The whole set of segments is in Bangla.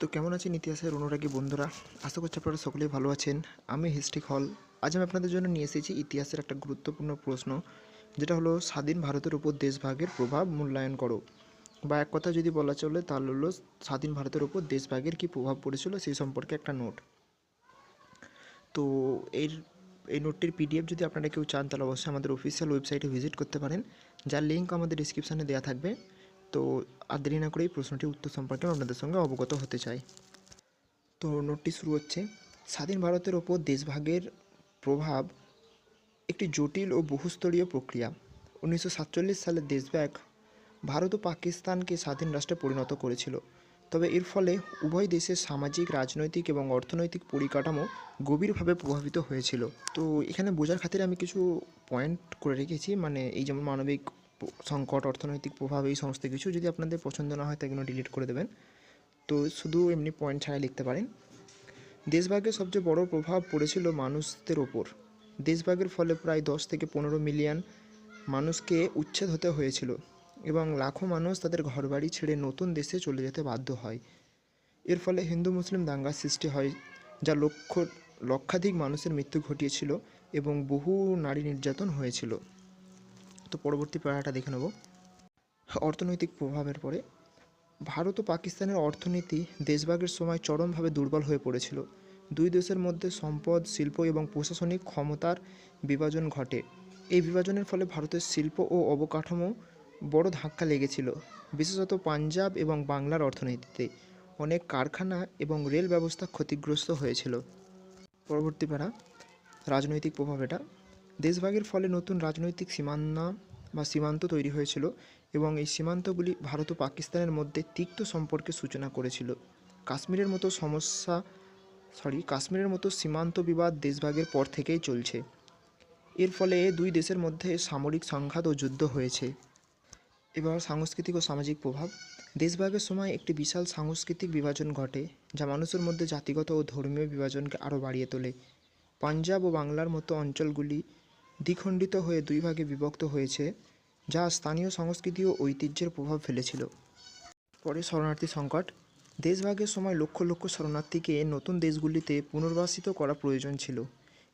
তো কেমন আছেন ইতিহাসের অনুরাগী বন্ধুরা? আশা করছি আপনারা সকলেই ভালো আছেন। আমি হিস্ট্রিক হল। আজ আমি আপনাদের জন্য নিয়ে এসেছি ইতিহাসের একটা গুরুত্বপূর্ণ প্রশ্ন, যেটা হলো, স্বাধীন ভারতের উপর দেশভাগের প্রভাব মূল্যায়ন করো। বা এক কথা যদি বলা চলে, তাহলে হলো, স্বাধীন ভারতের উপর দেশভাগের কী প্রভাব পড়েছিল, সেই সম্পর্কে একটা নোট। তো এর, এই নোটটির পিডিএফ যদি আপনারা কেউ চান, তাহলে অবশ্যই আমাদের অফিসিয়াল ওয়েবসাইটে ভিজিট করতে পারেন। যার লিঙ্ক আমাদের ডিসক্রিপশানে দেওয়া থাকবে। তো আর দেরি না করে এই প্রশ্নটির উত্তর সম্পর্কে আপনাদের সঙ্গে অবগত হতে চাই। তো নোটটি শুরু হচ্ছে, স্বাধীন ভারতের ওপর দেশভাগের প্রভাব একটি জটিল ও বহুস্তরীয় প্রক্রিয়া। উনিশশো সাতচল্লিশ সালে দেশভাগ ভারত ও পাকিস্তানকে স্বাধীন রাষ্ট্রে পরিণত করেছিল। তবে এর ফলে উভয় দেশের সামাজিক, রাজনৈতিক এবং অর্থনৈতিক পরিকাঠামো গভীরভাবে প্রভাবিত হয়েছিল। তো এখানে বোঝার খাতিরে আমি কিছু পয়েন্ট করে রেখেছি মানে এই যেমন মানবিক সংকট, অর্থনৈতিক প্রভাব, এই সমস্ত কিছু যদি আপনাদের পছন্দ না হয় তা এগুলো ডিলিট করে দেবেন। তো শুধু এমনি পয়েন্ট ছাড়াই লিখতে পারেন। দেশভাগের সবচেয়ে বড় প্রভাব পড়েছিল মানুষদের ওপর। দেশভাগের ফলে প্রায় দশ থেকে পনেরো মিলিয়ন মানুষকে উচ্ছেদ হতে হয়েছিল এবং লাখো মানুষ তাদের ঘরবাড়ি ছেড়ে নতুন দেশে চলে যেতে বাধ্য হয়। এর ফলে হিন্দু মুসলিম দাঙ্গার সৃষ্টি হয়, যা লক্ষ, লক্ষাধিক মানুষের মৃত্যু ঘটিয়েছিল এবং বহু নারী নির্যাতন হয়েছিল। তো পরবর্তী প্যারাটা দেখে নেব। অর্থনৈতিক প্রভাবের পরে, ভারত ও পাকিস্তানের অর্থনীতি দেশভাগের সময় চরমভাবে দুর্বল হয়ে পড়েছিল। দুই দেশের মধ্যে সম্পদ, শিল্প এবং প্রশাসনিক ক্ষমতার বিভাজন ঘটে। এই বিভাজনের ফলে ভারতের শিল্প ও অবকাঠামো বড় ধাক্কা লেগেছিল, বিশেষত পাঞ্জাব এবং বাংলার অর্থনীতিতে। অনেক কারখানা এবং রেল ব্যবস্থা ক্ষতিগ্রস্ত হয়েছিল। পরবর্তী প্যারা রাজনৈতিক প্রভাব এটা। দেশভাগের ফলে নতুন রাজনৈতিক সীমানা বা সীমান্ত তৈরি হয়েছিল এবং এই সীমান্তগুলি ভারত ও পাকিস্তানের মধ্যে তিক্ত সম্পর্কে সূচনা করেছিল। কাশ্মীরের মতো সমস্যা সরি কাশ্মীরের মতো সীমান্ত বিবাদ দেশভাগের পর থেকেই চলছে। এর ফলে দুই দেশের মধ্যে সামরিক সংঘাত ও যুদ্ধ হয়েছে। এবার সাংস্কৃতিক ও সামাজিক প্রভাব। দেশভাগের সময় একটি বিশাল সাংস্কৃতিক বিভাজন ঘটে, যা মানুষের মধ্যে জাতিগত ও ধর্মীয় বিভাজনকে আরও বাড়িয়ে তোলে। পাঞ্জাব ও বাংলার মতো অঞ্চলগুলি দ্বিখণ্ডিত হয়ে দুই ভাগে বিভক্ত হয়েছে, যা স্থানীয় সংস্কৃতি ও ঐতিহ্যের প্রভাব ফেলেছিল। পরে শরণার্থী সংকট। দেশভাগের সময় লক্ষ লক্ষ শরণার্থীকে নতুন দেশগুলিতে পুনর্বাসিত করা প্রয়োজন ছিল।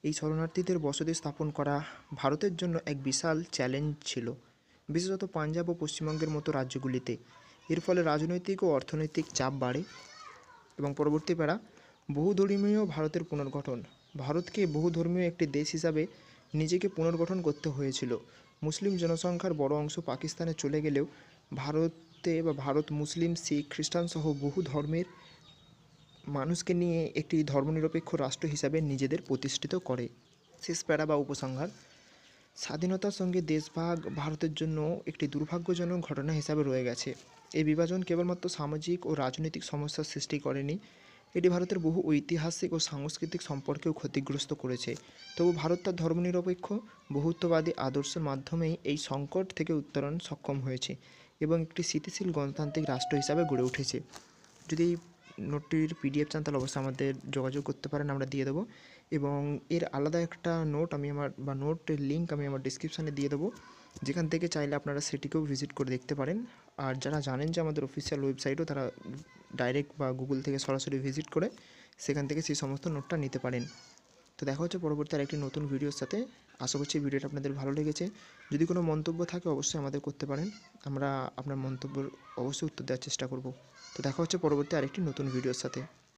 এই শরণার্থীদের বসতি স্থাপন করা ভারতের জন্য এক বিশাল চ্যালেঞ্জ ছিল, বিশেষত পাঞ্জাব ও পশ্চিমবঙ্গের মতো রাজ্যগুলিতে। এর ফলে রাজনৈতিক ও অর্থনৈতিক চাপ বাড়ে। এবং পরবর্তী প্যারা বহুধর্মীয় ভারতের পুনর্গঠন। ভারতকে বহুধর্মীয় একটি দেশ হিসাবে নিজেকে পুনর্গঠন করতে হয়েছিল। মুসলিম জনসংখ্যার বড় অংশ পাকিস্তানে চলে গেলেও ভারতে বা ভারত মুসলিম, শিখ, খ্রিস্টান সহ বহু ধর্মের মানুষকে নিয়ে একটি ধর্মনিরপেক্ষ রাষ্ট্র হিসাবে নিজেদের প্রতিষ্ঠিত করে। শেষ প্যারা বা উপসংহার। স্বাধীনতার সঙ্গে দেশভাগ ভারতের জন্য একটি দুর্ভাগ্যজনক ঘটনা হিসাবে রয়ে গেছে। এই বিভাজন কেবলমাত্র সামাজিক ও রাজনৈতিক সমস্যার সৃষ্টি করেনি এটি ভারতের বহু ঐতিহাসিক ও সাংস্কৃতিক সম্পর্কেও ক্ষতিগ্রস্ত করেছে। তবু ভারত তার ধর্মনিরপেক্ষ, বহুত্ববাদী আদর্শের মাধ্যমেই এই সংকট থেকে উত্তরণ সক্ষম হয়েছে এবং একটি স্থিতিশীল গণতান্ত্রিক রাষ্ট্র হিসাবে গড়ে উঠেছে। যদি এই নোটটির পিডিএফ চান, তাহলে অবশ্যই আমাদের যোগাযোগ করতে পারেন, আমরা দিয়ে দেবো। এবং এর আলাদা একটা নোট আমি আমার, বা নোটের লিঙ্ক আমি আমার ডিসক্রিপশানে দিয়ে দেবো। যেখান থেকে চাইলে আপনারা সেটিকেও ভিজিট করে দেখতে পারেন। আর যারা জানেন যে আমাদের অফিসিয়াল ওয়েবসাইটও তারা ডাইরেক্ট বা গুগল থেকে সরাসরি ভিজিট করে সেখান থেকে সেই সমস্ত নোটটা নিতে পারেন। তো দেখা হচ্ছে পরবর্তী আরেকটি নতুন ভিডিওর সাথে। আশা করছি ভিডিওটা আপনাদের ভালো লেগেছে। যদি কোনো মন্তব্য থাকে, অবশ্যই আমাদের করতে পারেন। আমরা আপনার মন্তব্যের অবশ্যই উত্তর দেওয়ার চেষ্টা করব। তো দেখা হচ্ছে পরবর্তী আরেকটি নতুন ভিডিওর সাথে।